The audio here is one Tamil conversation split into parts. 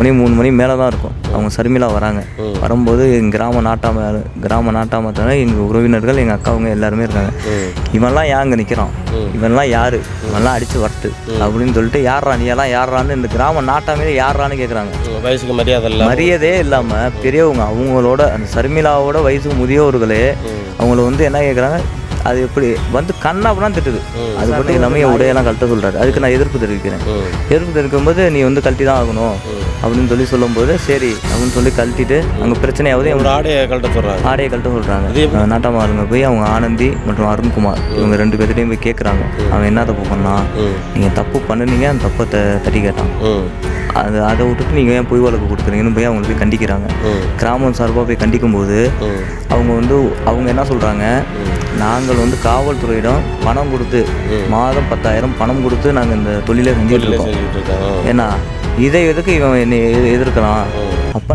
மணி மூணு மணி மேலே தான் இருக்கும். அவங்க சர்மிளா வராங்க. வரும்போது எங்கள் கிராம நாட்டாம கிராம நாட்டாமத்தான எங்கள் உறவினர்கள் எங்கள் அக்காவுங்க எல்லாருமே இருக்காங்க. இவன்லாம் ஏன் அங்கே நிற்கிறான் இவன்லாம் யார்? இவன்லாம் அடித்து வரட்டு அப்படின்னு சொல்லிட்டு யார்ரா நீ எல்லாம் யார்றான்னு இந்த கிராம நாட்டாமே யார்றான்னு கேட்குறாங்க வயசுக்கு மரியாதை இல்லை மரியாதையே இல்லாமல் பெரியவங்க அவங்களோட அந்த சர்மிளாவோட வயசு முதியோர்களே அவங்கள வந்து என்ன கேட்குறாங்க அது எப்படி வந்து கண்ணாப்பெல்லாம் திட்டுது. அது மட்டும் எல்லாமே என் உடையெல்லாம் கழட்ட சொல்கிறாரு அதுக்கு நான் எதிர்ப்பு தெரிவிக்கிறேன். எதிர்ப்பு தெரிவிக்கும்போது நீ வந்து கழட்டி தான் ஆகணும். அப்படின்னு சொல்லி சொல்லும்போது சரி அப்படின்னு சொல்லி கழட்டிட்டு அங்கே பிரச்சனையாவது ஒரு ஆடையை கழட்ட சொல்றாங்க. ஆடையை கழட்ட சொல்கிறாங்க நாட்டாமாருங்க போய் அவங்க ஆனந்தி மற்றும் அருண்குமார் இவங்க ரெண்டு பேர்கிட்டையும் போய் கேட்குறாங்க அவன் என்ன தப்பு பண்ணான் நீங்கள் தப்பு பண்ணுனீங்க அந்த தப்பை த தட்டி கேட்டான். அது அதை விட்டுட்டு நீங்கள் ஏன் பொய் வழக்கு கொடுக்குறீங்கன்னு போய் அவங்களை போய் கண்டிக்கிறாங்க. கிராமம் சார்பாக போய் கண்டிக்கும்போது அவங்க வந்து அவங்க என்ன சொல்கிறாங்க நாங்கள் வந்து காவல்துறையிடம் பணம் கொடுத்து மாதம் பத்தாயிரம் பணம் கொடுத்து நாங்கள் இந்த தொழிலை செஞ்சுட்டு இருக்கோம். ஏன்னா இதை எதுக்கு இவன் என்னை எதிர்- எதிர்க்கலாம்? அப்போ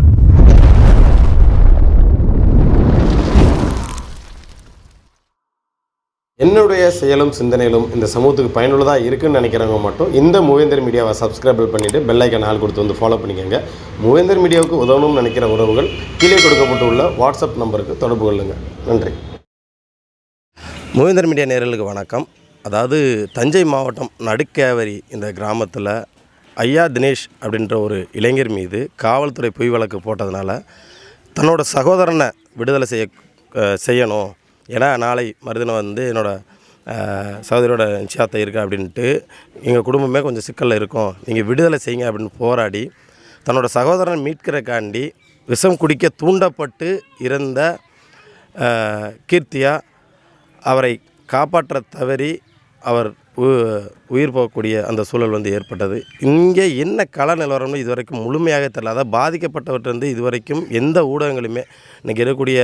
என்னுடைய செயலும் சிந்தனையிலும் இந்த சமூகத்துக்கு பயனுள்ளதாக இருக்குன்னு நினைக்கிறவங்க மட்டும் இந்த மூவேந்தர் மீடியாவை சப்ஸ்கிரைப் பண்ணிவிட்டு பெல் ஐக்கான் ஆள் கொடுத்து வந்து ஃபாலோ பண்ணிக்கோங்க. மூவேந்தர் மீடியாவுக்கு உதவணும்னு நினைக்கிற உறவுகள் கீழே கொடுக்கப்பட்டுள்ள வாட்ஸ்அப் நம்பருக்கு தொடர்பு கொள்ளுங்கள் நன்றி. மூவேந்தர் மீடியா நேரலுக்கு வணக்கம். அதாவது தஞ்சை மாவட்டம் நடுக்கேவரி இந்த கிராமத்தில் ஐயா தினேஷ் அப்படின்ற ஒரு இளைஞர் மீது காவல்துறை பொய் வழக்கு போட்டதுனால தன்னோட சகோதரனை விடுதலை செய்ய செய்யணும். ஏன்னா நாளை மறுதினம் வந்து என்னோடய சகோதரியோட நிச்சயத்தை இருக்கா அப்படின்ட்டு எங்கள் குடும்பமே கொஞ்சம் சிக்கலில் இருக்கும். நீங்கள் விடுதலை செய்யுங்க அப்படின்னு போராடி தன்னோட சகோதரனை மீட்கிறக்காண்டி விஷம் குடிக்க தூண்டப்பட்டு இருந்த கீர்த்தியாக கீர்த்தியா அவரை காப்பாற்ற தவறி அவர் உ- உயிர் போகக்கூடிய அந்த சூழல் வந்து ஏற்பட்டது. இங்கே என்ன கள நிலவரம்னு இதுவரைக்கும் முழுமையாக தெரியல. அதாவது பாதிக்கப்பட்டவர்கிட்ட இதுவரைக்கும் எந்த ஊடகங்களுமே இன்றைக்கி இருக்கக்கூடிய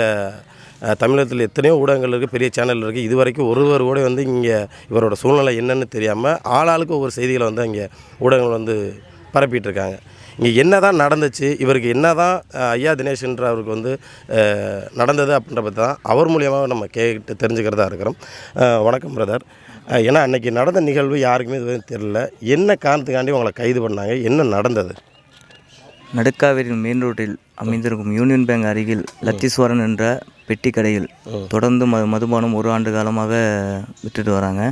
தமிழகத்தில் எத்தனையோ ஊடகங்கள் இருக்குது பெரிய சேனல் இருக்குது இதுவரைக்கும் ஒருவர் கூட வந்து இங்கே இவரோட சூழ்நிலை என்னன்னு தெரியாமல் ஆளாளுக்கு ஒவ்வொரு செய்திகளை வந்து இங்கே ஊடகங்கள் வந்து பரப்பிட்டு இருக்காங்க. இங்கே என்ன தான் நடந்துச்சு இவருக்கு என்ன தான் ஐயா தினேஷ்ன்ற அவருக்கு வந்து நடந்தது அப்படின்ற பற்றி தான் அவர் மூலியமாக நம்ம கேட்டு தெரிஞ்சுக்கிறதா இருக்கிறோம். வணக்கம் பிரதர் ஏன்னா அன்னைக்கு நடந்த நிகழ்வு யாருக்குமே இது தெரியல. என்ன காரணத்துக்காண்டி உங்களை கைது பண்ணாங்க? என்ன நடந்தது? நடுக்காவேரி மெயின் ரோட்டில் அமைந்திருக்கும் யூனியன் பேங்க் அருகில் லத்தீஸ்வரன் என்ற பெட்டி கடையில் தொடர்ந்து ம மதுபானம் ஒரு ஆண்டு காலமாக விட்டுட்டு வராங்க.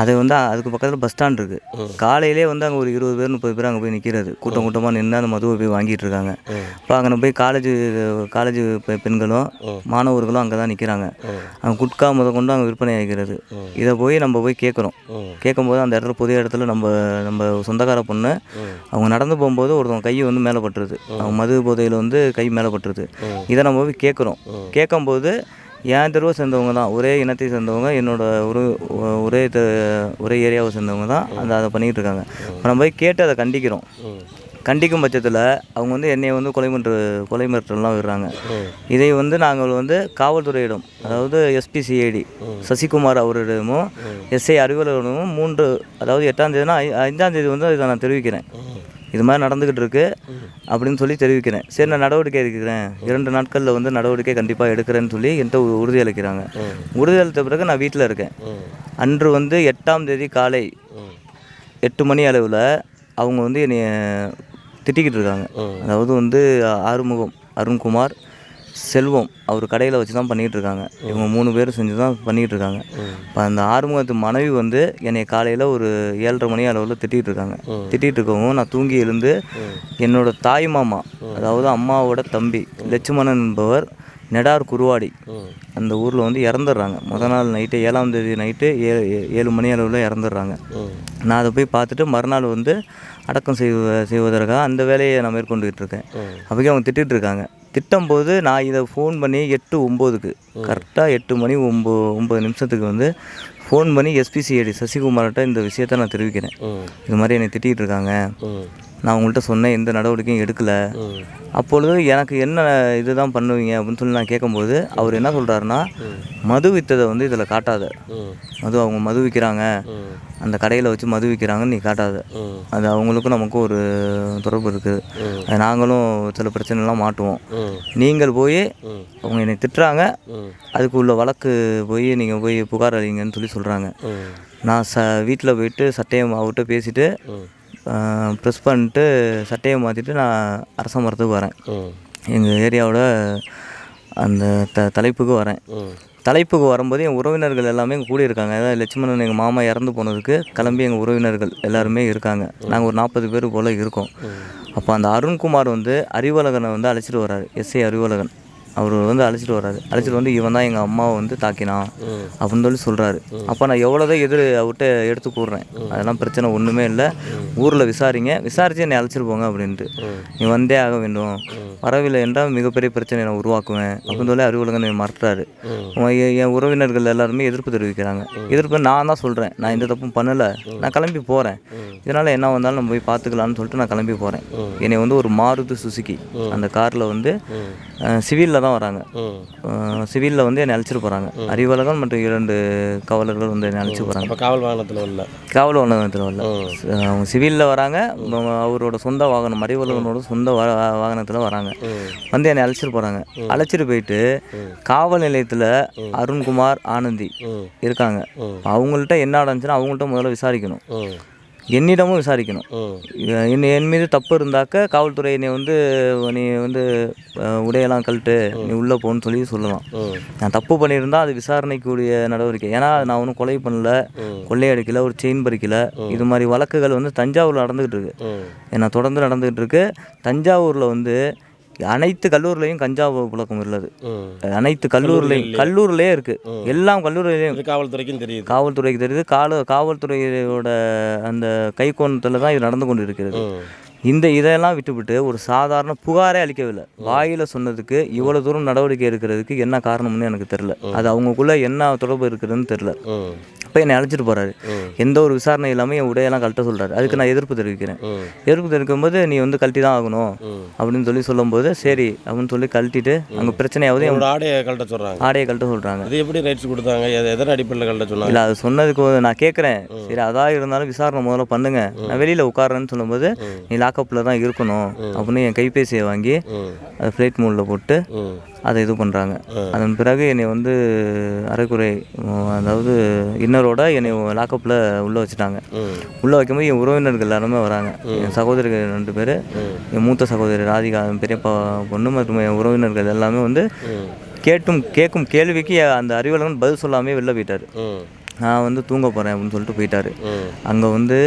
அது வந்து அதுக்கு பக்கத்தில் பஸ் ஸ்டாண்ட் இருக்குது காலையிலே வந்து அங்கே ஒரு இருபது பேர் முப்பது பேர் அங்கே போய் நிற்கிறது கூட்டம் கூட்டமாக நின்று அந்த மதுவை போய் வாங்கிட்டு இருக்காங்க. இப்போ அங்கே போய் காலேஜ் காலேஜ் பெண்களும் மாணவர்களும் அங்கே தான் நிற்கிறாங்க அங்கே குட்கா முத கொண்டு அங்கே விற்பனை ஆகிறது. இதை போய் நம்ம போய் கேட்குறோம் கேட்கும்போது அந்த இடத்துல புதிய இடத்துல நம்ம நம்ம சொந்தக்கார பொண்ணு அவங்க நடந்து போகும்போது ஒருத்தவங்க கை வந்து மேலே பட்டுருது. அவங்க மது போதையில் வந்து கை மேலே பட்டுருது. இதை நம்ம போய் கேட்குறோம் கேட்கும்போது என் தெருவை சேர்ந்தவங்க தான். ஒரே இனத்தை சேர்ந்தவங்க என்னோட ஒரு ஒரே தெ- ஒரே ஏரியாவை சேர்ந்தவங்க தான். அந்த அதை பண்ணிகிட்டு இருக்காங்க. இப்போ நம்ம போய் கேட்டு அதை கண்டிக்கிறோம். கண்டிக்கும் பட்சத்தில் அவங்க வந்து என்னைய வந்து கொலை மிரட்டு கொலை மிரட்டல்லாம் விடுறாங்க. இதை வந்து நாங்கள் வந்து காவல்துறையிடம் அதாவது எஸ்பிசிஐடி சசிகுமார் அவரிடமும் எஸ்ஐ அறிவுலரிடமும் மூன்று அதாவது எட்டாம் தேதினா ஐந்தாம் தேதி வந்து இதை நான் தெரிவிக்கிறேன். இது மாதிரி நடந்துக்கிட்டு இருக்கு அப்படின்னு சொல்லி தெரிவிக்கிறேன். சரி நான் நடவடிக்கை எடுக்கிறேன். இரண்டு நாட்களில் வந்து நடவடிக்கை கண்டிப்பாக எடுக்கிறேன்னு சொல்லி என்கிட்ட உறுதி அளிக்கிறாங்க. உறுதி அளித்த பிறகு நான் வீட்டில் இருக்கேன். அன்று வந்து எட்டாம் தேதி காலை எட்டு மணி அளவில் அவங்க வந்து என்னை திட்டிக்கிட்டு இருக்காங்க. அதாவது வந்து ஆறுமுகம் அருண்குமார் செல்வம் அவர் கடையில் வச்சு தான் பண்ணிகிட்டு இருக்காங்க இவங்க மூணு பேர் செஞ்சு தான் பண்ணிகிட்டு இருக்காங்க இப்போ அந்த ஆறுமுகத்து மனைவி வந்து என்னை காலையில் ஒரு ஏழரை மணி அளவில் திட்டிகிட்டு இருக்காங்க திட்டிகிட்டு இருக்கவும் நான் தூங்கி எழுந்து என்னோட தாய் மாமா அதாவது அம்மாவோட தம்பி லட்சுமணன் என்பவர் நெடார் குருவாடி. அந்த ஊரில் வந்து இறந்துடுறாங்க. முத நாள் நைட்டு ஏழாம் தேதி நைட்டு ஏழு ஏழு மணி அளவில் இறந்துடுறாங்க. நான் அதை போய் பார்த்துட்டு மறுநாள் வந்து அடக்கம் செய்வ செய்வதற்காக அந்த வேலையை நான் மேற்கொண்டுகிட்டு இருக்கேன் அப்போக்கே அவங்க திட்டிகிட்டு இருக்காங்க திட்டும்போது நான் இதை ஃபோன் பண்ணி எட்டு ஒம்போதுக்கு. கரெக்டாக எட்டு மணி ஒம்போ ஒம்பது நிமிஷத்துக்கு வந்து ஃபோன் பண்ணி எஸ்பிசிஐடி சசிகுமார்கிட்ட இந்த விஷயத்தை நான் தெரிவிக்கிறேன். இது மாதிரி என்னை திட்டிகிட்டு இருக்காங்க. நான் உங்கள்கிட்ட சொன்னேன் எந்த நடவடிக்கையும் எடுக்கலை. அப்பொழுது எனக்கு என்ன இதுதான் பண்ணுவீங்க அப்படின்னு சொல்லி நான் கேட்கும்போது அவர் என்ன சொல்கிறாருன்னா மது வித்ததை வந்து இதில் காட்டாத. மது அவங்க மது விற்கிறாங்க அந்த கடையில் வச்சு மது விற்கிறாங்கன்னு நீ காட்டாத. அது அவங்களுக்கும் நமக்கும் ஒரு தொடர்பு இருக்குது அது நாங்களும் சில பிரச்சனைலாம் மாட்டுவோம். நீங்கள் போய் அவங்க என்னை திட்டுறாங்க. அதுக்கு உள்ள வழக்கு போய் நீங்கள் போய் புகார் அளிங்கன்னு சொல்லி சொல்கிறாங்க நான் ச வீட்டில் போயிட்டு சட்டையை அவர்கிட்ட பேசிட்டு ப்ரெஸ் பண்ணிட்டு சட்டையை மாற்றிட்டு நான் அரச மரத்துக்கு வரேன். எங்கள் ஏரியாவோட அந்த த தலைப்புக்கு வரேன். தலைப்புக்கு வரும்போது என் உறவினர்கள் எல்லாமே எங்கள் கூட இருக்காங்க அதாவது லட்சுமணன் எங்கள் மாமா இறந்து போனதுக்கு கிளம்பி எங்கள் உறவினர்கள் எல்லாருமே இருக்காங்க. நாங்கள் ஒரு நாற்பது பேர் போல் இருக்கோம். அப்போ அந்த அருண்குமார் வந்து அறிவழகனை வந்து அழைச்சிட்டு வர்றாரு. எஸ்ஐ அறிவழகன். அவர் வந்து அழைச்சிட்டு வர்றாரு. அழைச்சிட்டு வந்து இவன் தான் எங்கள் அம்மாவை வந்து தாக்கினான் அப்படின்னு சொல்லி சொல்கிறாரு அப்போ நான் எவ்வளோதான் எதிர் அவர்கிட்ட எடுத்து கூடுறேன் அதெல்லாம் பிரச்சனை ஒன்றுமே இல்லை. ஊரில் விசாரிங்க. விசாரித்து என்னை அழைச்சிட்டு போங்க அப்படின்ட்டு. நீ வந்தே ஆக வேண்டும். வரவில்லை என்றால் மிகப்பெரிய பிரச்சனை நான் உருவாக்குவேன் அப்படின்னு சொல்லி அறிவுலகன் என்னை என் உறவினர்கள் எல்லாருமே எதிர்ப்பு தெரிவிக்கிறாங்க. எதிர்ப்பு நான் தான் சொல்கிறேன் நான் எந்த தப்பும் பண்ணலை. நான் கிளம்பி போகிறேன் இதனால் என்ன வந்தாலும் நம்ம போய் பார்த்துக்கலான்னு சொல்லிட்டு நான் கிளம்பி போகிறேன் என்னை வந்து ஒரு மாருதி சுசுகி அந்த காரில் வந்து சிவிலில் தான் வராங்க. சிவிலில் வந்து என்னை அழைச்சிட்டு போகிறாங்க அறிவழகன் மற்றும் இரண்டு காவலர்கள் வந்து என்னை அழைச்சிட்டு போகிறாங்க காவல் வாகனத்தில் இல்லை காவல் வாகனத்தில் வரல. அவங்க சிவிலில் வராங்க. அவரோட சொந்த வாகனம் அறிவழகனோட சொந்த வாகனத்தில் வராங்க. வந்து என்னை அழைச்சிட்டு போகிறாங்க அழைச்சிட்டு போயிட்டு காவல் நிலையத்தில் அருண்குமார் ஆனந்தி இருக்காங்க. அவங்கள்ட்ட என்ன நடந்துச்சுன்னா அவங்கள்ட்ட முதல்ல விசாரிக்கணும். என்னிடமும் விசாரிக்கணும். என் என் மீது தப்பு இருந்தாக்க காவல்துறை என்னை வந்து நீ வந்து உடையெல்லாம் கழட்டு நீ உள்ளே போன்னு சொல்லி சொல்லலாம். நான் தப்பு பண்ணியிருந்தா அது விசாரணைக்குரிய நடவடிக்கை. ஏன்னா நான் ஒன்றும் கொலை பண்ணல கொள்ளையடிக்கல ஒரு செயின் பறிக்கல. இது மாதிரி வழக்குகள் வந்து தஞ்சாவூரில் நடந்துகிட்டு இருக்கு. ஏன்னா தொடர்ந்து நடந்துகிட்டு இருக்கு. தஞ்சாவூரில் வந்து அனைத்து கல்லூரிலையும் கஞ்சா புழக்கம் உள்ளது. அனைத்து கல்லூரிலையும் கல்லூரிலேயே இருக்கு. எல்லாம் கல்லூரிலையும் காவல்துறைக்கும் தெரியுது. காவல்துறைக்கு தெரியுது. கால காவல்துறையோட அந்த கைக்கோணத்தில் தான் இது நடந்து கொண்டு இருக்கிறது இந்த இதெல்லாம் விட்டுவிட்டு ஒரு சாதாரண புகாரே அளிக்கவில்லை. வாயில் சொன்னதுக்கு இவ்வளோ தூரம் நடவடிக்கை எடுக்கிறதுக்கு என்ன காரணம்னு எனக்கு தெரில அது அவங்களுக்குள்ள என்ன தொடர்பு இருக்குதுன்னு தெரில அப்போ என்னை அழைச்சிட்டு போகிறாரு எந்த ஒரு விசாரணை இல்லாமல் என் உடையெல்லாம் கழட்ட சொல்கிறாரு அதுக்கு நான் எதிர்ப்பு தெரிவிக்கிறேன். எதிர்ப்பு தெரிவிக்கும்போது நீ வந்து கழட்டி தான் ஆகணும். அப்படின்னு சொல்லி சொல்லும்போது சரி அப்படின்னு சொல்லி கழட்டிட்டு அங்கே பிரச்சனையாவது என் ஆடையை கழட்ட சொல்கிறாங்க ஆடையை கழட்ட சொல்கிறாங்க அது எப்படி ரைட்ஸ் கொடுத்தாங்க? எது- எதன் அடிப்படையில் கழட்ட சொன்னாங்க? இல்லை அது சொன்னதுக்கு நான் கேட்குறேன் சரி அதாக இருந்தாலும் விசாரணை முதல்ல பண்ணுங்க. நான் வெளியில் உட்காரேன்னு சொல்லும்போது நீ லாக்கப்பில் தான் இருக்கணும். அப்படின்னு என் கைபேசியை வாங்கி அதை ஃப்ளைட் மோடில் போட்டு அதை இது பண்ணுறாங்க அதன் பிறகு என்னை வந்து அரைக்குறை அதாவது இன்னரோட என்னை லாக்கப்பில் உள்ளே வச்சுட்டாங்க. உள்ளே வைக்கும்போது என் உறவினர்கள் எல்லாருமே வராங்க. என் சகோதரிகள் ரெண்டு பேர் என் மூத்த சகோதரி ராதிகா என் பெரியப்பா பொண்ணு மற்றும் என் உறவினர்கள் எல்லாமே வந்து கேட்டும் கேட்கும் கேள்விக்கு அந்த அறிவாளன் பதில் சொல்லாமே வெளில போயிட்டார். நான் வந்து தூங்க போகிறேன் அப்படின்னு சொல்லிட்டு போயிட்டாரு. அங்கே வந்து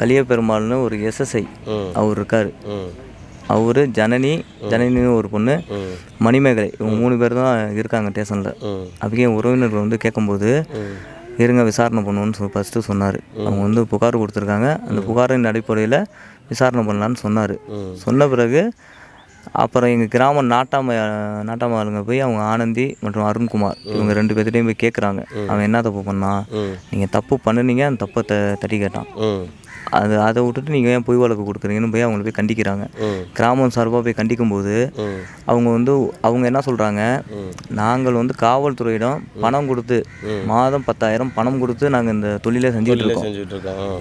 கலியபெருமாள்னு ஒரு எஸ்எஸ்ஐ அவர் இருக்கார். அவர் ஜனனி ஜனனின்னு ஒரு பொண்ணு. மணிமேகலை இவங்க மூணு பேர் தான் இருக்காங்க ஸ்டேஷனில். ம். அப்படி என் உறவினர்கள் வந்து கேட்கும்போது இருங்க விசாரணை பண்ணுவோன்னு சொல்லி ஃபஸ்ட்டு சொன்னார். அவங்க வந்து புகார் கொடுத்துருக்காங்க. அந்த புகாரின் அடிப்படையில் விசாரணை பண்ணலான்னு சொன்னார். சொன்ன பிறகு அப்புறம் எங்கள் கிராம நாட்டாம நாட்டாம ஆளுங்க போய் அவங்க ஆனந்தி மற்றும் அருண்குமார் இவங்க ரெண்டு பேர்த்திட்டையும் போய் கேட்குறாங்க அவன் என்ன தப்பு பண்ணான். நீங்கள் தப்பு பண்ணுனீங்க அந்த தப்பை த தட்டி கேட்டான். அது அதை விட்டுட்டு நீங்கள் ஏன் பொய் வழக்கு கொடுக்குறீங்கன்னு போய் அவங்கள போய் கண்டிக்கிறாங்க. கிராமம் சார்பாக போய் கண்டிக்கும்போது அவங்க வந்து அவங்க என்ன சொல்கிறாங்க நாங்கள் வந்து காவல்துறையிடம் பணம் கொடுத்து மாதம் பத்தாயிரம் பணம் கொடுத்து நாங்கள் இந்த தொழிலை செஞ்சுட்டு இருக்கோம்.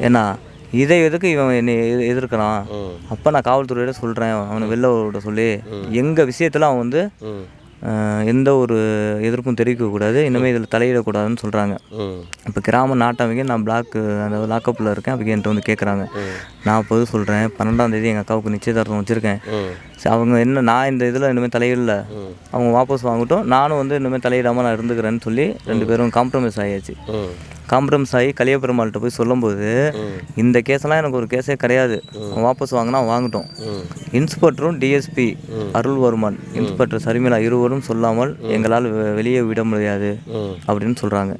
ஏன்னா இதை எதுக்கு இவன் என்னை எதிர்- எதிர்க்கிறான்? அப்போ நான் காவல்துறையிட சொல்கிறேன் அவனை வெளில விட சொல்லி எங்கள் விஷயத்தில் அவன் வந்து எந்த ஒரு எதிர்ப்பும் தெரிவிக்கக்கூடாது. இனிமேல் இதில் தலையிடக்கூடாதுன்னு சொல்கிறாங்க இப்போ கிராம நாட்டமைக்கு நான் பிளாக்கு அந்த லாக்கப்பில் இருக்கேன். அப்போ என்கிட்ட வந்து கேட்குறாங்க நான் பொது சொல்கிறேன் பன்னெண்டாம் தேதி எங்கள் அக்காவுக்கு நிச்சயதார்த்தம் வச்சுருக்கேன். அவங்க என்ன நான் இந்த இதில் இனிமேல் தலையிடல. அவங்க வாபஸ் வாங்கட்டும். நானும் வந்து இனிமேல் தலையிடாமல் நான் இருந்துக்கிறேன்னு சொல்லி ரெண்டு பேரும் காம்ப்ரமைஸ் ஆகியாச்சு காம்ப்ரமைஸ் ஆகி கலியபெருமாள்கிட்ட போய் சொல்லும்போது இந்த கேஸெல்லாம் எனக்கு ஒரு கேஸே கிடையாது. வாபஸ் வாங்கினா வாங்கட்டும். இன்ஸ்பெக்டரும் டிஎஸ்பி அருள்வர்மன் இன்ஸ்பெக்டர் சர்மிளா இருவரும் சொல்லாமல் எங்களால் வெளியே விட முடியாது அப்படின்னு சொல்கிறாங்க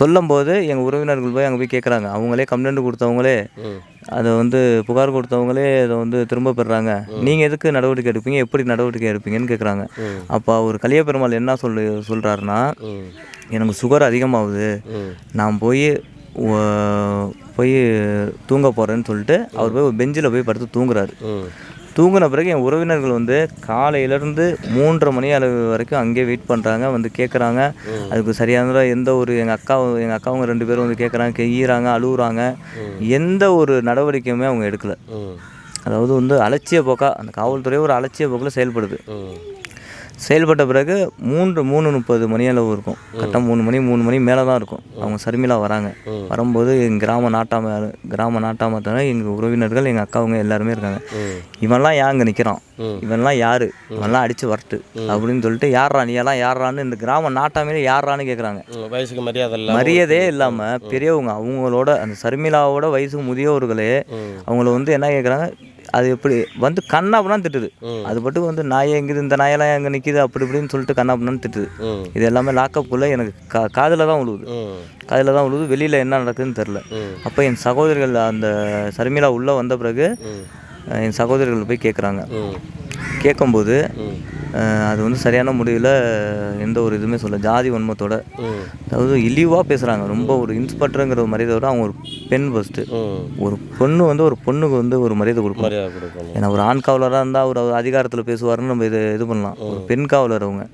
சொல்லும்போது எங்கள் உறவினர்கள் போய் அங்கே போய் கேட்குறாங்க அவங்களே கம்ப்ளைண்ட் கொடுத்தவங்களே அதை வந்து புகார் கொடுத்தவங்களே அதை வந்து திரும்ப பெறுறாங்க. நீங்கள் எதுக்கு நடவடிக்கை எடுப்பீங்க? எப்படி நடவடிக்கை எடுப்பீங்கன்னு கேட்குறாங்க அப்போ அவர் கலியபெருமாள் என்ன சொல்லு சொல்கிறாருன்னா எனக்கு சுகர் அதிகமாகுது. நான் போய் போய் தூங்க போகிறேன்னு சொல்லிட்டு அவர் போய் ஒரு பெஞ்சில் போய் படுத்து தூங்குறாரு. தூங்கின பிறகு என் உறவினர்கள் வந்து காலையிலேருந்து மூன்றரை மணி அளவு வரைக்கும் அங்கேயே வெயிட் பண்ணுறாங்க வந்து கேட்குறாங்க அதுக்கு சரியான எந்த ஒரு எங்கள் அக்கா எங்கள் அக்காவங்க ரெண்டு பேரும் வந்து கேட்குறாங்க கெய்யிறாங்க அழுகுறாங்க எந்த ஒரு நடவடிக்கையுமே அவங்க எடுக்கலை. அதாவது வந்து அலட்சிய போக்கா அந்த காவல்துறை ஒரு அலட்சிய போக்கில் செயல்படுது. செயல்பட்ட பிறகு மூன்று மூணு முப்பது மணி அளவு இருக்கும். கரெக்டாக மூணு மணி மூணு மணி மேலே தான் இருக்கும். அவங்க சர்மிளா வராங்க. வரும்போது எங்கள் கிராம நாட்டாம கிராம நாட்டாம தவிர எங்கள் உறவினர்கள் எங்கள் அக்காவுங்க எல்லாருமே இருக்காங்க. இவன்லாம் ஏன் அங்கே நிற்கிறான் இவன்லாம் யாரு? இவன்லாம் அடிச்சு வரட்டு அப்படின்னு சொல்லிட்டு யாரா நீ எல்லாம் யாரான்னு இந்த கிராம நாட்டாமையில யாரான்னு கேட்குறாங்க வயசுக்கு மரியாதை இல்லை மரியாதையே இல்லாமல் பெரியவங்க அவங்களோட அந்த சர்மிளாவோட வயசு முதியோர்களே அவங்கள வந்து என்ன கேட்குறாங்க அது எப்படி வந்து கண்ணாப்புனான்னு திட்டுது. அது பட்டு வந்து நாய் எங்குது இந்த நாயெல்லாம் எங்கே நிற்கிது அப்படி இப்படின்னு சொல்லிட்டு கண்ணாப்புனான்னு திட்டுது. இது எல்லாமே லாக்கப்புக்குள்ளே எனக்கு கா காதில் தான் விழுவுது ம். காதில் தான் விழுவுது வெளியில் என்ன நடக்குதுன்னு தெரில. அப்போ என் சகோதரிகள் அந்த சர்மிளா உள்ளே வந்த பிறகு என் சகோதரிகள் போய் கேட்குறாங்க கேட்கும்போது அது வந்து சரியான முடிவில் எந்த ஒரு இதுவுமே சொல்ல ஜாதி வன்மத்தோட. அதாவது இழிவாக பேசுகிறாங்க ரொம்ப ஒரு இன்ஸ்பெக்டருங்கிற மரியாதை விட அவங்க ஒரு பெண் ஃபஸ்ட்டு ஒரு பொண்ணு வந்து ஒரு பொண்ணுக்கு வந்து ஒரு மரியாதை கொடுக்கணும். ஏன்னா ஒரு ஆண் காவலராக இருந்தால் அவர் அவர் அதிகாரத்தில் பேசுவாருன்னு நம்ம இது இது பண்ணலாம். ஒரு பெண் காவலர் அவங்க.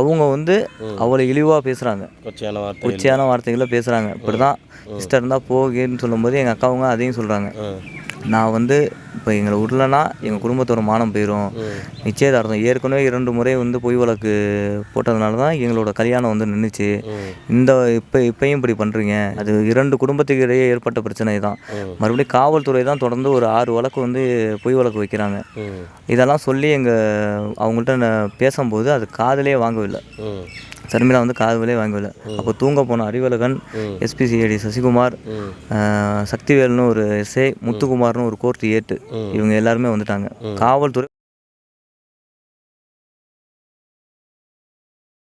அவங்க வந்து அவளை இழிவாக பேசுகிறாங்க கொச்சையான வார்த்தைகளை பேசுகிறாங்க இப்படி தான் சிஸ்டர் இருந்தால் போகேன்னு சொல்லும்போது எங்கள் அக்காவுங்க அதையும் சொல்கிறாங்க நான் வந்து இப்போ எங்களை விடலன்னா எங்கள் குடும்பத்தோட மானம் போயிடும் நிச்சயதார்த்தம். ஏற்கனவே இரண்டு முறை வந்து பொய் வழக்கு போட்டதுனால தான் எங்களோட கல்யாணம் வந்து நின்றுச்சு இந்த இப்போ இப்பயும் இப்படி பண்ணுறீங்க அது இரண்டு குடும்பத்துக்கு இடையே ஏற்பட்ட பிரச்சனை தான். மறுபடியும் காவல்துறை தான் தொடர்ந்து ஒரு ஆறு வழக்கு வந்து பொய் வழக்கு வைக்கிறாங்க. இதெல்லாம் சொல்லி எங்கள் அவங்கள்ட்ட பேசும்போது அது காதலே வாங்கவில்லை. சர்மிளா வந்து காதலே வாங்கவில்லை. அப்போ தூங்க போன அறிவழகன் எஸ்பிசிஐடி சசிகுமார் சக்திவேல்னு ஒரு எஸ்ஐ முத்துக்குமார்னு ஒரு கோர்ட் ஏட்டு. இவங்க எல்லாருமே வந்துட்டாங்க. காவல்துறை